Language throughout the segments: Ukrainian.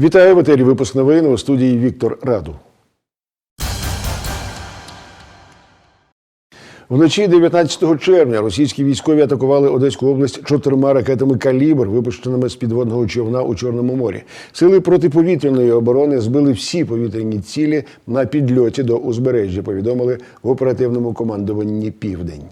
Вітаю в етері випуск новин у студії Віктор Раду. Вночі 19 червня російські військові атакували Одеську область чотирма ракетами калібр, випущеними з підводного човна у Чорному морі. Сили протиповітряної оборони збили всі повітряні цілі на підльоті до узбережжя. Повідомили в оперативному командуванні Південь.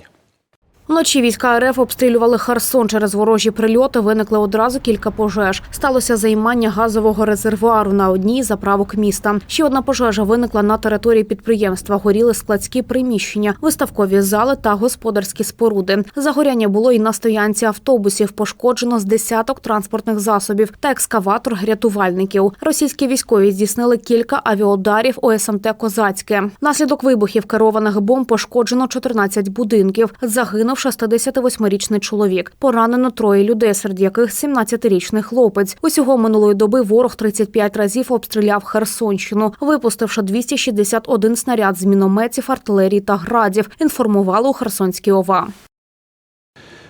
Вночі війська РФ обстрілювали Херсон через ворожі прильоти. Виникли одразу кілька пожеж. Сталося займання газового резервуару на одній заправок міста. Ще одна пожежа виникла на території підприємства. Горіли складські приміщення, виставкові зали та господарські споруди. Загоряння було і на стоянці автобусів. Пошкоджено з десяток транспортних засобів та екскаватор рятувальників. Російські військові здійснили кілька авіаударів у СМТ Козацьке. Внаслідок вибухів керованих бомб пошкоджено 14 будинків. Загинув 68-річний чоловік. Поранено троє людей, серед яких 17-річний хлопець. Усього минулої доби ворог 35 разів обстріляв Херсонщину, випустивши 261 снаряд з мінометів, артилерії та градів. Інформували у Херсонській ОВА.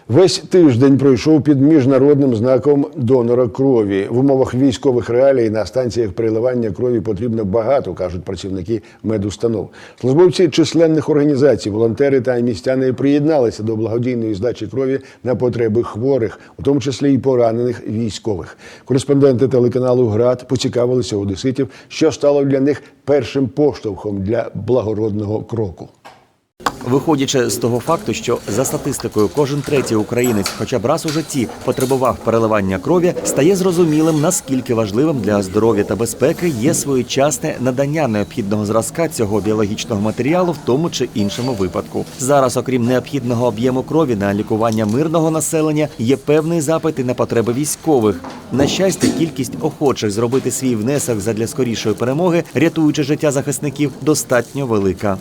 Весь тиждень пройшов під міжнародним знаком донора крові. В умовах військових реалій на станціях переливання крові потрібно багато, кажуть працівники медустанов. Службовці численних організацій, волонтери та містяни приєдналися до благодійної здачі крові на потреби хворих, у тому числі і поранених військових. Кореспонденти телеканалу ГРАД поцікавилися одеситів, що стало для них першим поштовхом для благородного кроку. Виходячи з того факту, що за статистикою кожен третій українець, хоча б раз у житті, потребував переливання крові, стає зрозумілим, наскільки важливим для здоров'я та безпеки є своєчасне надання необхідного зразка цього біологічного матеріалу в тому чи іншому випадку. Зараз, окрім необхідного об'єму крові на лікування мирного населення, є певний запит і на потреби військових. На щастя, кількість охочих зробити свій внесок задля скорішої перемоги, рятуючи життя захисників, достатньо велика.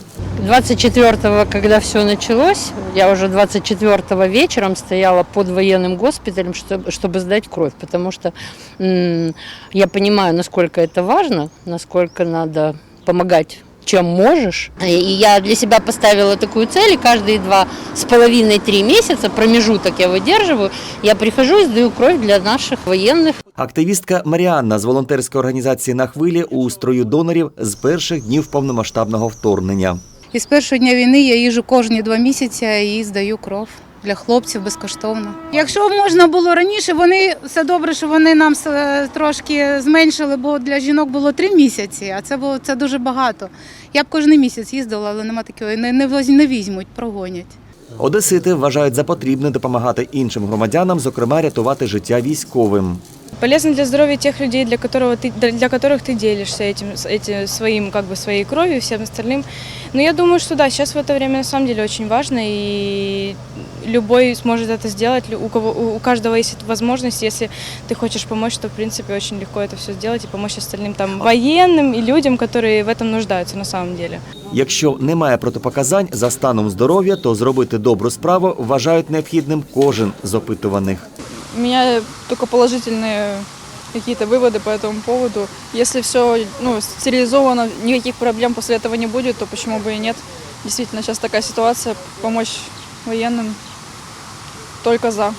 24-го, когда все началось, я уже 24-го вечером стояла под военным госпиталем, чтобы, чтобы сдать кровь, потому что м, я понимаю, насколько это важно, насколько надо помогать чем можешь. И я для себя поставила такую цель, и каждые два с половиной-три месяца, промежуток я выдерживаю, я прихожу и сдаю кровь для наших военных. Активістка Маріанна з волонтерської організації на хвилі у строю донорів з перших днів повномасштабного вторгнення. І з першого дня війни я їжджу кожні два місяці і здаю кров для хлопців безкоштовно. Якщо можна було раніше, вони все добре, що вони нам трошки зменшили, бо для жінок було три місяці, а це було це дуже багато. Я б кожен місяць їздила, але нема такого, не, не, не візьмуть, прогонять. Одесити вважають за потрібне допомагати іншим громадянам, зокрема рятувати життя військовим. Полезно для здоровья тех людей, для, которого ты, для которых ты делишься этим, этим своим, как бы, своей кровью и всем остальным. Но я думаю, что да, сейчас в это время на самом деле очень важно, и любой сможет это сделать, лю- у, кого, у у каждого есть эта возможность, если ты хочешь помочь, то в принципе очень легко это все сделать и помочь остальным там военным и людям, которые в этом нуждаются на самом деле. Якщо немає протипоказань за станом здоров'я, то зробити добру справу вважають необхідним кожен з опитуваних. У меня только положительные какие-то выводы по этому поводу. Если все ну, стерилизовано, никаких проблем после этого не будет, то почему бы и нет. Действительно, сейчас такая ситуация, помочь военным только за.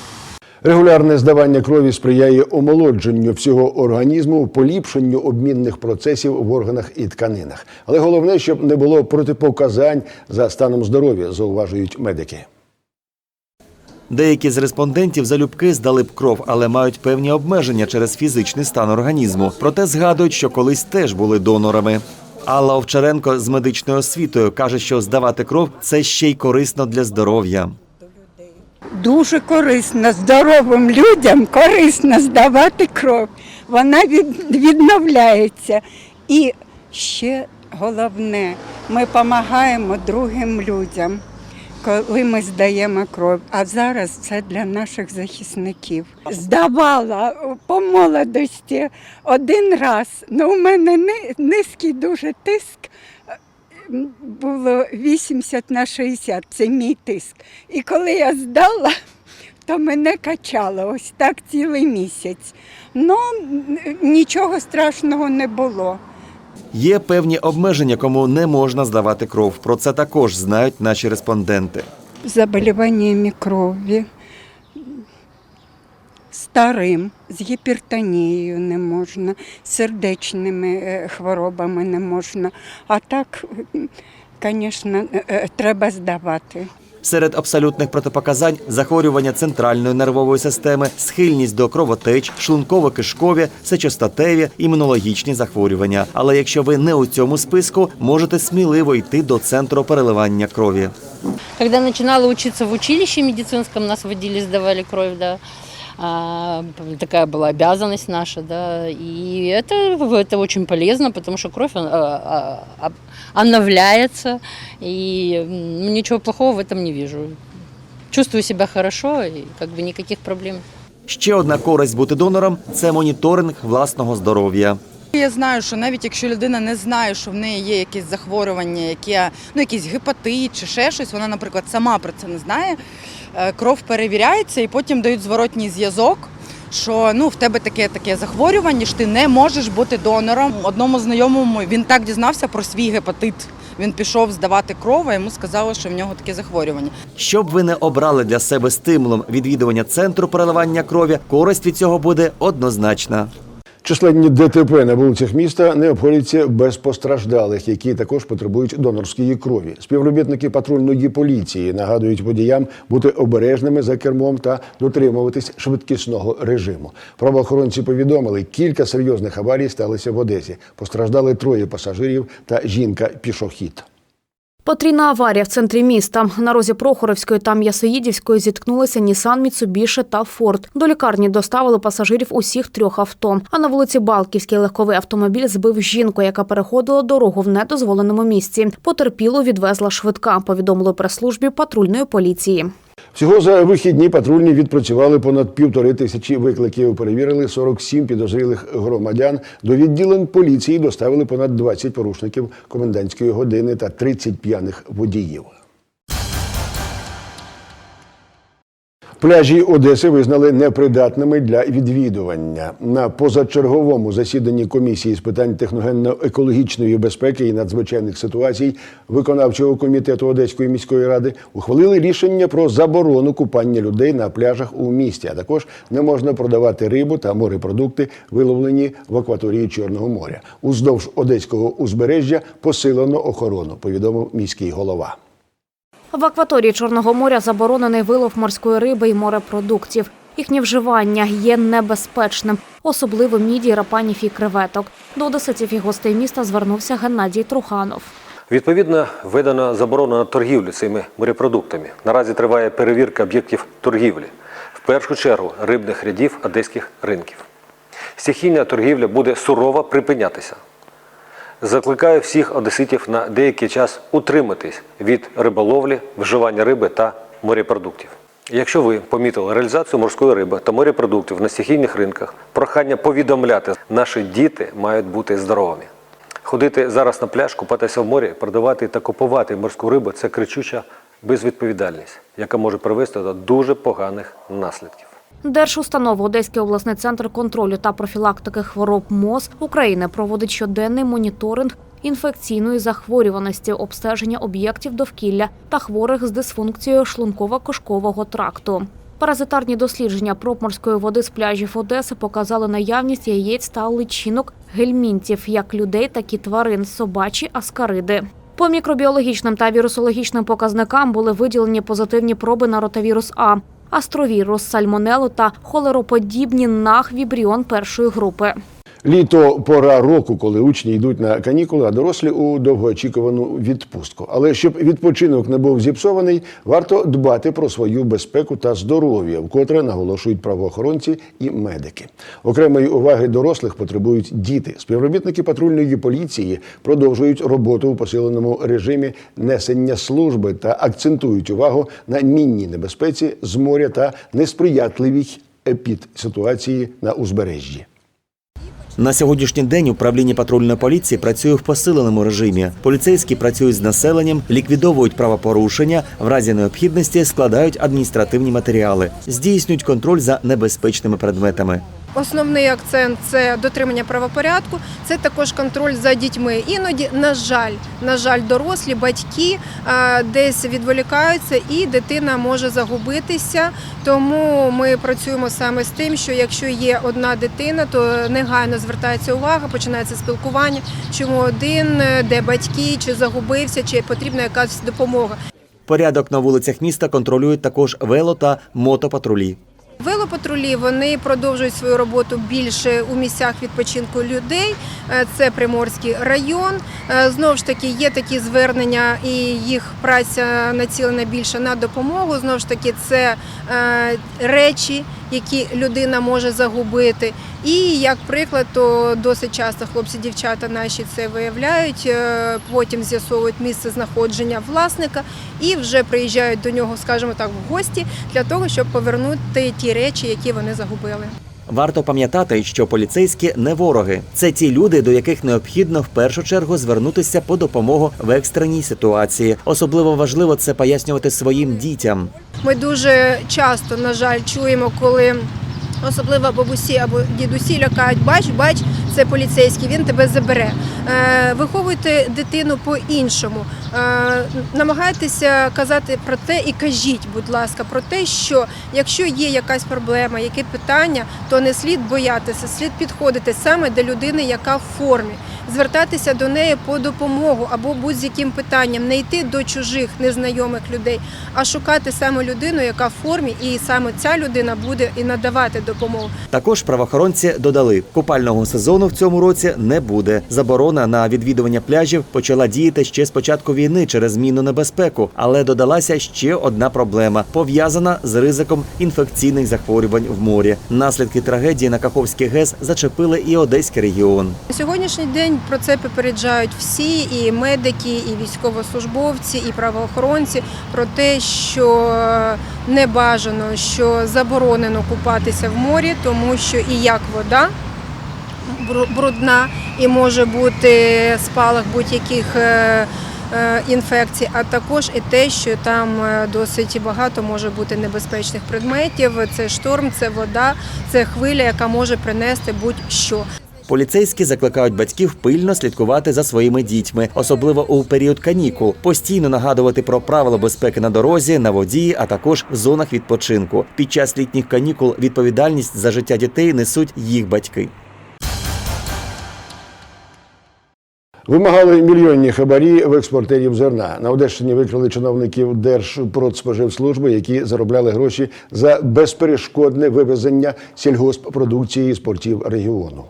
Регулярне здавання крові сприяє омолодженню всього організму, поліпшенню обмінних процесів в органах і тканинах. Але головне, щоб не було протипоказань за станом здоров'я, зауважують медики. Деякі з респондентів залюбки здали б кров, але мають певні обмеження через фізичний стан організму. Проте згадують, що колись теж були донорами. Алла Овчаренко з медичною освітою каже, що здавати кров це ще й корисно для здоров'я. Дуже корисно здоровим людям корисно здавати кров. Вона відновляється. І ще головне, ми допомагаємо другим людям, коли ми здаємо кров. А зараз це для наших захисників. Здавала по молодості один раз. Ну, у мене низький дуже тиск. Було 80 на 60, це мій тиск. І коли я здала, то мене качало ось так цілий місяць. Ну, нічого страшного не було. Є певні обмеження, кому не можна здавати кров. Про це також знають наші респонденти. Заболіваннями крові, старим, з гіпертонією не можна, сердечними е, хворобами не можна. А так, звісно, треба здавати. Серед абсолютних протипоказань захворювання центральної нервової системи, схильність до кровотеч, шлунково-кишкові, сечостатеві, імунологічні захворювання. Але якщо ви не у цьому списку, можете сміливо йти до центру переливання крові. Коли починали вчитися в училищі медицинському, нас водили, сдавали кровь, да А, такая была обязанность наша, да. И это, это очень полезно, потому что кровь а, а, а, обновляется, и м, ничего плохого в этом не вижу. Чувствую себя хорошо, и как бы никаких проблем. Ще одна користь бути донором це моніторинг власного здоров'я. Я знаю, що навіть якщо людина не знає, що в неї є якесь захворювання, яке ну якийсь гепатит чи ще щось, вона, наприклад, сама про це не знає. е, Кров перевіряється і потім дають зворотній зв'язок. Що ну в тебе таке таке захворювання, що ти не можеш бути донором. Одному знайомому він так дізнався про свій гепатит. Він пішов здавати кров, а йому сказали, що в нього таке захворювання. Щоб ви не обрали для себе стимулом відвідування центру переливання крові, користь від цього буде однозначна. Численні ДТП на вулицях міста не обходяться без постраждалих, які також потребують донорської крові. Співробітники патрульної поліції нагадують водіям бути обережними за кермом та дотримуватись швидкісного режиму. Правоохоронці повідомили, кілька серйозних аварій сталися в Одесі. Постраждали троє пасажирів та жінка-пішохід. Потрійна аварія в центрі міста. На розі Прохоровської та М'ясоїдівської зіткнулися Нісан, Міцубіше та Форд. До лікарні доставили пасажирів усіх трьох авто. А на вулиці Балківській легковий автомобіль збив жінку, яка переходила дорогу в недозволеному місці. Потерпілу відвезла швидка, повідомили прес-службі патрульної поліції. Всього за вихідні патрульні відпрацювали понад півтори тисячі викликів. Перевірили 47 підозрілих громадян. До відділень поліції доставили понад 20 порушників комендантської години та 30 п'яних водіїв. Пляжі Одеси визнали непридатними для відвідування. На позачерговому засіданні комісії з питань техногенно-екологічної безпеки і надзвичайних ситуацій виконавчого комітету Одеської міської ради ухвалили рішення про заборону купання людей на пляжах у місті. А також не можна продавати рибу та морепродукти, виловлені в акваторії Чорного моря. Уздовж одеського узбережжя посилено охорону. Повідомив міський голова. В акваторії Чорного моря заборонений вилов морської риби і морепродуктів. Їхнє вживання є небезпечним, особливо мідій, рапанів і креветок. До одеситів і гостей міста звернувся Геннадій Труханов. Відповідно, введена заборона на торгівлю цими морепродуктами. Наразі триває перевірка об'єктів торгівлі, в першу чергу рибних рядів одеських ринків. Стихійна торгівля буде сурово припинятися. Закликаю всіх одеситів на деякий час утриматись від риболовлі, вживання риби та морепродуктів. Якщо ви помітили реалізацію морської риби та морепродуктів на стихійних ринках, прохання повідомляти, наші діти мають бути здоровими. Ходити зараз на пляж, купатися в морі, продавати та купувати морську рибу це кричуча безвідповідальність, яка може привести до дуже поганих наслідків. Держустанова Одеський обласний центр контролю та профілактики хвороб МОЗ України проводить щоденний моніторинг інфекційної захворюваності, обстеження об'єктів довкілля та хворих з дисфункцією шлунково-кишкового тракту. Паразитарні дослідження проб морської води з пляжів Одеси показали наявність яєць та личинок гельмінтів, як людей, так і тварин, собачі аскариди. По мікробіологічним та вірусологічним показникам були виділені позитивні проби на ротавірус А, астровірус, сальмонелу та холероподібні нах вібріон першої групи. Літо пора року, коли учні йдуть на канікули, а дорослі у довгоочікувану відпустку. Але щоб відпочинок не був зіпсований, варто дбати про свою безпеку та здоров'я, вкотре наголошують правоохоронці і медики. Окремої уваги дорослих потребують діти. Співробітники патрульної поліції продовжують роботу у посиленому режимі несення служби та акцентують увагу на мінній небезпеці з моря та несприятливій епідситуації на узбережжі. На сьогоднішній день управління патрульної поліції працює в посиленому режимі. Поліцейські працюють з населенням, ліквідовують правопорушення, в разі необхідності складають адміністративні матеріали, здійснюють контроль за небезпечними предметами. Основний акцент це дотримання правопорядку, це також контроль за дітьми. Іноді, на жаль, на жаль, дорослі батьки е, десь відволікаються, і дитина може загубитися. Тому ми працюємо саме з тим, що якщо є одна дитина, то негайно звертається увага, починається спілкування, чому один, е, де батьки, чи загубився, чи потрібна якась допомога. Порядок на вулицях міста контролюють також вело та мотопатрулі. Велопатрулі вони продовжують свою роботу більше у місцях відпочинку людей. Е, Це Приморський район. Е, Знову ж таки, є такі звернення, і їх праця націлена більше на допомогу. Знову ж таки, це е, речі, які людина може загубити. І як приклад, то досить часто хлопці-дівчата наші це виявляють, е, потім з'ясовують місце знаходження власника і вже приїжджають до нього, скажімо так, в гості для того, щоб повернути ті речі, які вони загубили. Варто пам'ятати, що поліцейські не вороги. Це ті люди, до яких необхідно в першу чергу звернутися по допомогу в екстреній ситуації. Особливо важливо це пояснювати своїм дітям. Ми дуже часто, на жаль, чуємо, коли особливо бабусі або дідусі лякають, бач, бач, це поліцейський, він тебе забере. Е, виховуйте дитину по-іншому. Е, намагайтеся казати про те і кажіть, будь ласка, про те, що якщо є якась проблема, які питання, то не слід боятися, слід підходити саме до людини, яка в формі. Звертатися до неї по допомогу або будь-яким питанням, не йти до чужих незнайомих людей, а шукати саме людину, яка в формі, і саме ця людина буде і надавати допомогу. Також правоохоронці додали, купального сезону в цьому році не буде. Заборона на відвідування пляжів почала діяти ще з початку війни через зміну небезпеку, але додалася ще одна проблема пов'язана з ризиком інфекційних захворювань в морі. Наслідки трагедії на Каховський ГЕС зачепили і Одеський регіон. На сьогоднішній день про це попереджають всі, і медики, і військовослужбовці, і правоохоронці про те, що не бажано, що заборонено купатися в морі, тому що і як вода брудна, і може бути спалах будь-яких. е, е, Інфекцій, а також і те, що там е, досить багато може бути небезпечних предметів. Це шторм, це вода, це хвиля, яка може принести будь-що. Поліцейські закликають батьків пильно слідкувати за своїми дітьми, особливо у період канікул, постійно нагадувати про правила безпеки на дорозі, на воді, а також в зонах відпочинку. Під час літніх канікул відповідальність за життя дітей несуть їх батьки. Вимагали мільйонні хабарі в експортерів зерна. На Одещині викрили чиновників Держпродспоживслужби, які заробляли гроші за безперешкодне вивезення сільгосппродукції з портів регіону.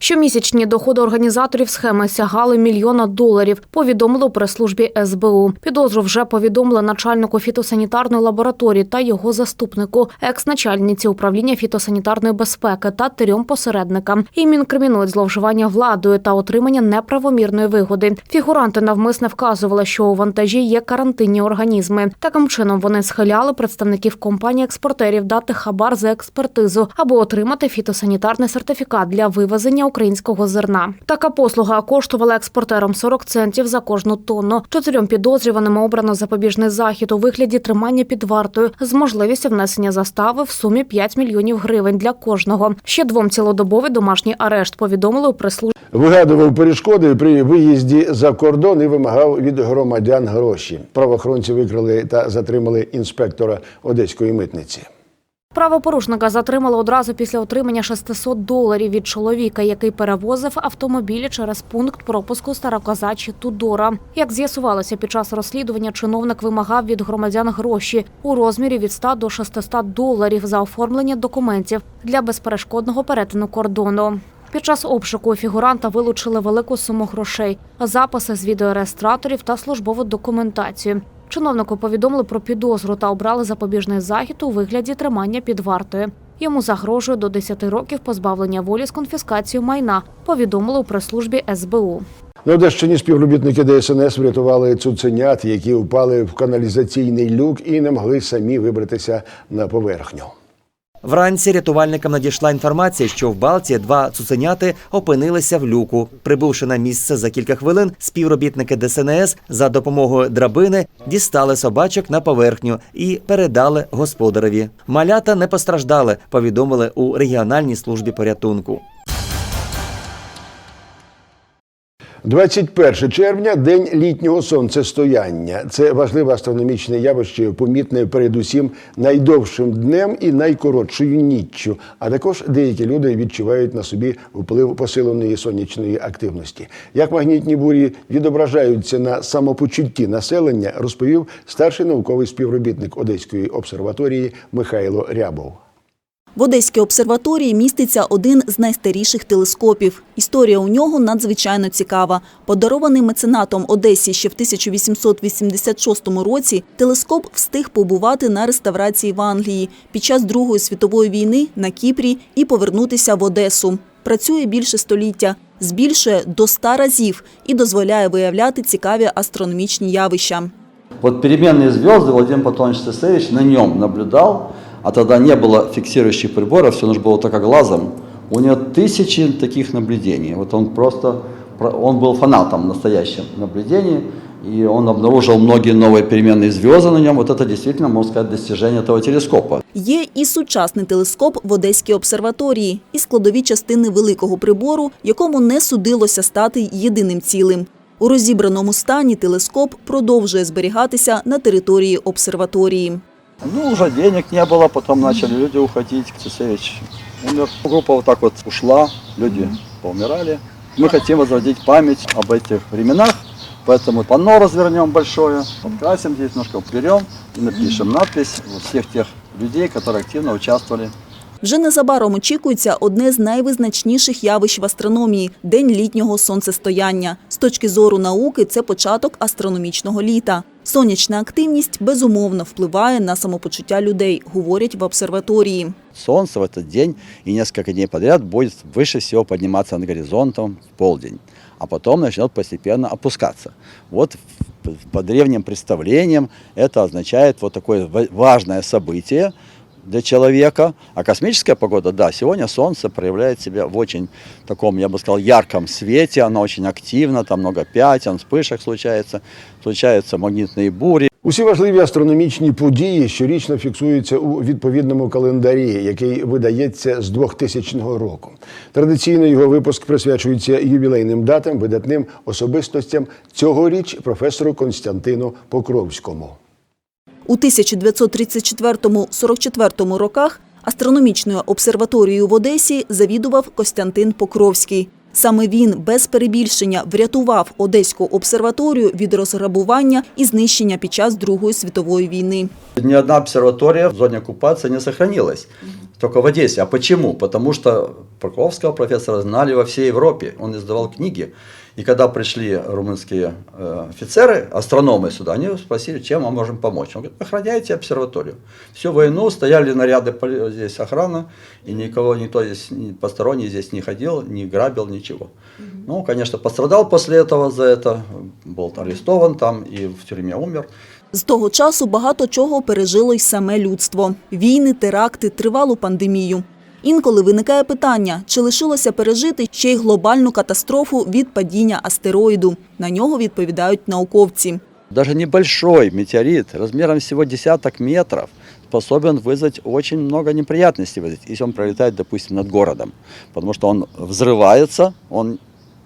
Щомісячні доходи організаторів схеми сягали мільйона доларів. Повідомили у прес-службі СБУ. Підозру вже повідомили начальнику фітосанітарної лабораторії та його заступнику, екс-начальниці управління фітосанітарної безпеки та трьом посередникам. Їм інкримінують зловживання владою та отримання неправомірної вигоди. Фігуранти навмисне вказували, що у вантажі є карантинні організми. Таким чином вони схиляли представників компанії експортерів дати хабар за експертизу або отримати фітосанітарний сертифікат для вивезення українського зерна. Така послуга коштувала експортерам 40 центів за кожну тонну. Чотирьом підозрюваним обрано запобіжний захід у вигляді тримання під вартою з можливістю внесення застави в сумі 5 мільйонів гривень для кожного. Ще двом цілодобовий домашній арешт повідомили у прес-службі Вигадував перешкоди при виїзді за кордон і вимагав від громадян гроші. Правоохоронці викрили та затримали інспектора одеської митниці. Правопорушника затримали одразу після отримання 600 доларів від чоловіка, який перевозив автомобілі через пункт пропуску Старокозачі Тудора. Як з'ясувалося під час розслідування, чиновник вимагав від громадян гроші у розмірі від 100 до 600 доларів за оформлення документів для безперешкодного перетину кордону. Під час обшуку фігуранта вилучили велику суму грошей, записи з відеореєстраторів та службову документацію. Чиновнику повідомили про підозру та обрали запобіжний захід у вигляді тримання під вартою. Йому загрожує до 10 років позбавлення волі з конфіскацією майна, повідомили у прес-службі СБУ. На Одещині співробітники ДСНС врятували цуценят, які впали в каналізаційний люк і не могли самі вибратися на поверхню. Вранці рятувальникам надійшла інформація, що в Балті два цуценяти опинилися в люку. Прибувши на місце за кілька хвилин, співробітники ДСНС за допомогою драбини дістали собачок на поверхню і передали господареві. Малята не постраждали, повідомили у регіональній службі порятунку. 21 червня день літнього сонцестояння. Це важливе астрономічне явище, помітне передусім найдовшим днем і найкоротшою ніччю. А також деякі люди відчувають на собі вплив посиленої сонячної активності. Як магнітні бурі відображаються на самопочутті населення, розповів старший науковий співробітник Одеської обсерваторії Михайло Рябов. В Одеській обсерваторії міститься один з найстаріших телескопів. Історія у нього надзвичайно цікава. Подарований меценатом Одесі ще в 1886 році, телескоп встиг побувати на реставрації в Англії під час Другої світової війни на Кіпрі і повернутися в Одесу. Працює більше століття, збільшує до 100 разів і дозволяє виявляти цікаві астрономічні явища. Вот переменные звезды Владимир Платонович Цесевич на нем наблюдал, а тогда не было фиксирующих приборов, все нужно было только глазом. У него тысячи таких наблюдений. Вот он просто, про- он был фанатом настоящим наблюдений, и он обнаружил многие новые переменные звезды на нем. Вот это действительно, можно сказать, достижение этого телескопа. Є і сучасний телескоп в Одеській обсерваторії, і складові частини великого прибору, якому не судилося стати єдиним цілим. У розібраному стані телескоп продовжує зберігатися на території обсерваторії. Ну, уже денег не было, потом начали люди уходить. Цесевич умер. Группа вот так вот ушла, люди поумирали. Мы хотим возродить память об этих временах, поэтому панно развернем большое, подкрасим здесь, немножко уберем и напишем надпись вот всех тех людей, которые активно участвовали Вже незабаром очікується одне з найвизначніших явищ в астрономії – День літнього сонцестояння. З точки зору науки це початок астрономічного літа. Сонячна активність безумовно впливає на самопочуття людей, говорять в обсерваторії. Солнце в этот день и несколько дней подряд будет выше всего подниматься над горизонтом в полдень, а потом начнет постепенно опускаться. Вот в- по древним представлениям это означает вот такое ва- важное событие для человека. А космическая погода, да, сегодня Солнце проявляет себя в очень таком, я бы сказал, ярком свете, оно очень активно, там много пятен, вспышек случается, случаются магнитные бури, Усі важливі астрономічні події щорічно фіксуються у відповідному календарі, який видається з 2000 року. Традиційно його випуск присвячується ювілейним датам, видатним особистостям цьогоріч професору Константину Покровському. У 1934-44 роках астрономічною обсерваторією в Одесі завідував Костянтин Покровський. Саме він без перебільшення врятував Одеську обсерваторію від розграбування і знищення під час Другої світової війни. Ни одна обсерватория в зоне оккупации не сохранилась. Только в Одессе. А почему? Потому что Покровского профессора знали во всей Европе. Он издавал книги. И когда пришли румынские э, офицеры, астрономы сюда, они спросили, чем мы можем помочь. Он говорит, охраняйте обсерваторию. Всю войну стояли наряды поли- здесь охрана, и никого, никто здесь, ни посторонний здесь не ходил, не грабил, ничего. Ну, конечно, пострадал после этого за это, был арестован там и в тюрьме умер. З того часу багато чого пережило й саме людство: війни, теракти, тривалу пандемію. Інколи виникає питання, чи лишилося пережити ще й глобальну катастрофу від падіння астероїду. На нього відповідають науковці. Даже небольшой метеорит размером всего десяток метров способен вызвать очень много неприятностей, вызвать, если он пролетает, допустим, над городом. Потому что он взрывается, он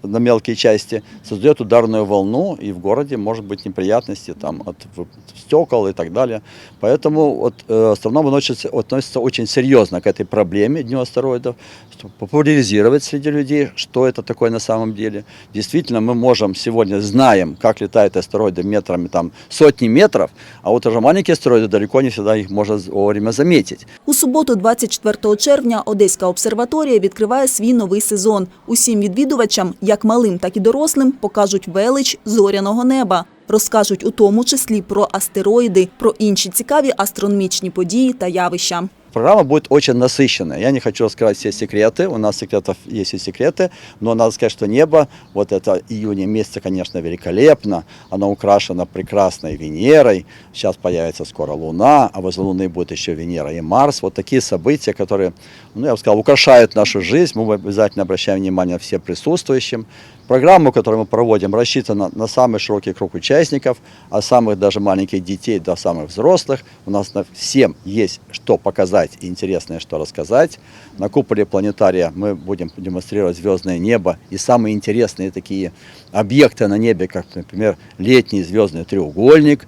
на мелкие части, создает ударную волну, и в городе может быть неприятности там, от в- стекол и так далее. Поэтому вот, э, астрономы относятся, относятся очень серьезно к этой проблеме Дню астероидов, чтобы популяризировать среди людей, что это такое на самом деле. Действительно, мы можем сегодня, знаем, как летают астероиды метрами, там, сотни метров, а вот уже маленькие астероиды далеко не всегда их можно вовремя заметить. У суботу, 24 червня, Одеська обсерваторія відкриває свій новий сезон. Усім відвідувачам, як малим, так і дорослим, покажуть велич зоряного неба. Розкажуть у тому числі про астероїди, про інші цікаві астрономічні події та явища. Программа будет очень насыщенная. Я не хочу раскрывать все секреты. У нас секретов есть и секреты. Но надо сказать, что небо, вот это июня месяца, конечно, великолепно. Оно украшено прекрасной Венерой. Сейчас появится скоро Луна, а возле Луны будет еще Венера и Марс. Вот такие события, которые, ну, я бы сказал, украшают нашу жизнь. Мы обязательно обращаем внимание всем присутствующим. Программу, которую мы проводим, рассчитана на самый широкий круг участников, от самых даже маленьких детей до самых взрослых. У нас на всем есть что показать и интересное, что рассказать. На куполе планетария мы будем демонстрировать звездное небо и самые интересные такие объекты на небе, как, например, летний звездный треугольник,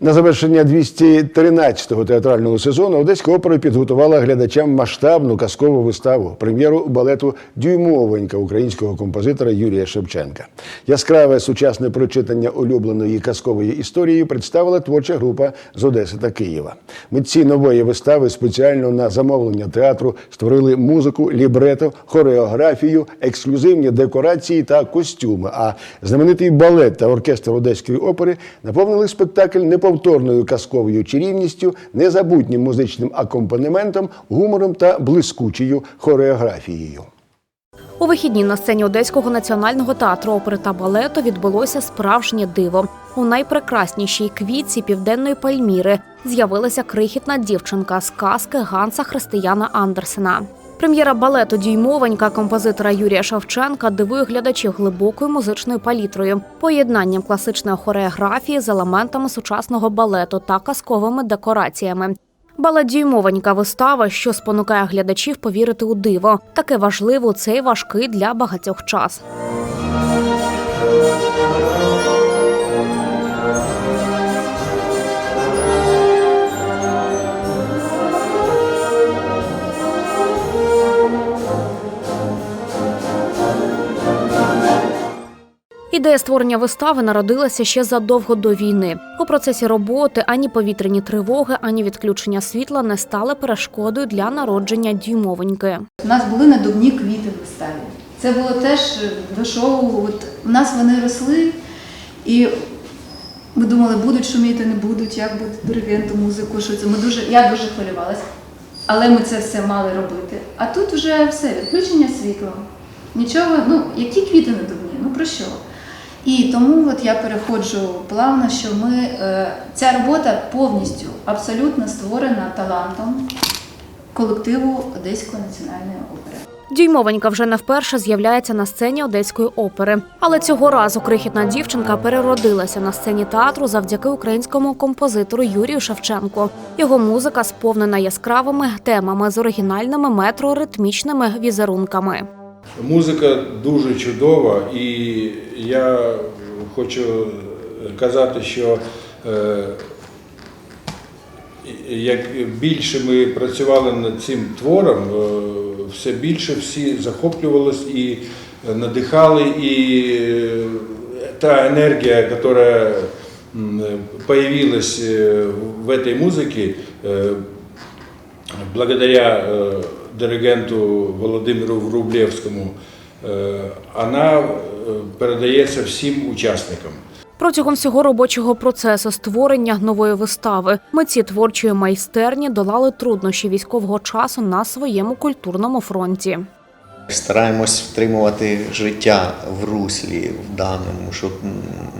На завершення 213-го театрального сезону Одеська опера підготувала глядачам масштабну казкову виставу прем'єру балету Дюймовенька українського композитора Юрія Шевченка. Яскраве сучасне прочитання улюбленої казкової історії представила творча група з Одеси та Києва. Митці нової вистави спеціально на замовлення театру створили музику, лібрето, хореографію, ексклюзивні декорації та костюми. А знаменитий балет та оркестр Одеської опери наповнили спектакль неповторною казковою чарівністю, незабутнім музичним акомпанементом, гумором та блискучою хореографією. У вихідні на сцені Одеського національного театру опери та балету відбулося справжнє диво. У найпрекраснішій квітці південної Пальміри з'явилася крихітна дівчинка з казки Ганса Християна Андерсена. Прем'єра балету Дюймовенька композитора Юрія Шевченка дивує глядачів глибокою музичною палітрою, поєднанням класичної хореографії з елементами сучасного балету та казковими декораціями. Балет Дюймовенька вистава, що спонукає глядачів повірити у диво. Таке важливо цей важкий для багатьох час. Ідея створення вистави народилася ще задовго до війни. У процесі роботи ані повітряні тривоги, ані відключення світла не стали перешкодою для народження дюймовеньки. У нас були надувні квіти в виставі. Це було теж до шоу. От у нас вони росли, і ми думали, будуть шуміти, не будуть, як буде диригенту, музику, що це. Ми дуже, я дуже хвилювалася. Але ми це все мали робити. А тут вже все, відключення світла. Нічого, ну, які квіти надувні, ну про що? І тому от я переходжу плавно, що ми е, ця робота повністю абсолютно створена талантом колективу Одеської національної опери. Дюймовенька вже не вперше з'являється на сцені одеської опери. Але цього разу крихітна дівчинка переродилася на сцені театру завдяки українському композитору Юрію Шевченку. Його музика сповнена яскравими темами з оригінальними метро-ритмічними візерунками. Музика дуже чудова, і я хочу казати, що е, як більше ми працювали над цим твором, е, все більше всі захоплювалися і надихали, і е, та енергія, яка м, появилась е, в этой музыке, е, благодаря э, диригенту Володимиру Врублевському, э, вона э, передається всім учасникам. Протягом всього робочого процесу створення нової вистави митці творчої майстерні долали труднощі військового часу на своєму культурному фронті. Стараємось втримувати життя в руслі в даному, щоб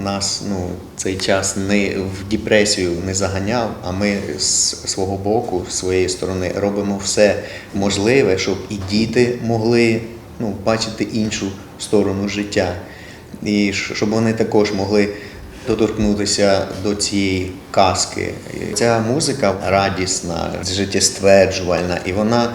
нас ну, цей час не в депресію не заганяв, а ми з свого боку, з своєї сторони, робимо все можливе, щоб і діти могли ну, бачити іншу сторону життя, і щоб вони також могли доторкнутися до цієї казки. Ця музика радісна, життєстверджувальна, і вона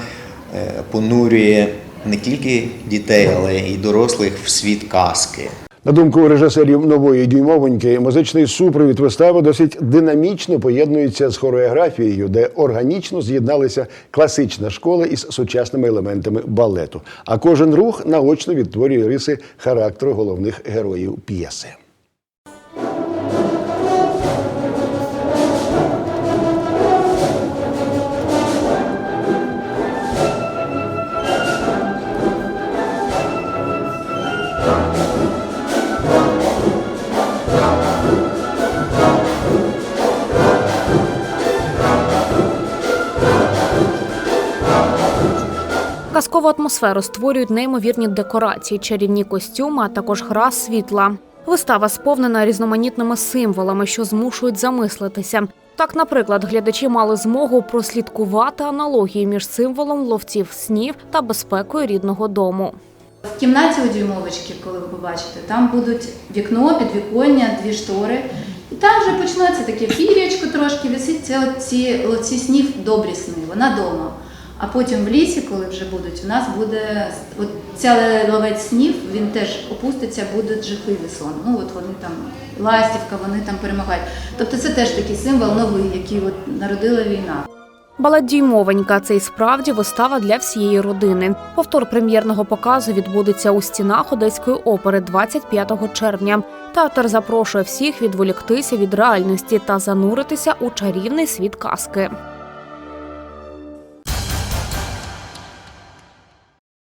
е, понурює не тільки дітей, але й дорослих в світ казки. На думку режисерів нової дюймовоньки, музичний супровід вистави досить динамічно поєднується з хореографією, де органічно з'єдналися класична школа із сучасними елементами балету. А кожен рух наочно відтворює риси характеру головних героїв п'єси. Казкову атмосферу створюють неймовірні декорації, чарівні костюми, а також гра світла. Вистава сповнена різноманітними символами, що змушують замислитися. Так, наприклад, глядачі мали змогу прослідкувати аналогії між символом ловців снів та безпекою рідного дому. В кімнаті у дюймовочки, коли ви побачите, там будуть вікно, підвіконня, дві штори. І там вже почнеться таке пір'ячко трошки, висить це ці ловці снів добрі сни, вона дома. А потім в лісі, коли вже будуть, у нас буде от ця ловець снів, він теж опуститься, буде жахливий сон. Ну от вони там, ластівка, вони там перемагають. Тобто це теж такий символ новий, який от народила війна. Балет «Дюймовенька» – це і справді вистава для всієї родини. Повтор прем'єрного показу відбудеться у стінах Одеської опери 25 червня. Театр запрошує всіх відволіктися від реальності та зануритися у чарівний світ казки.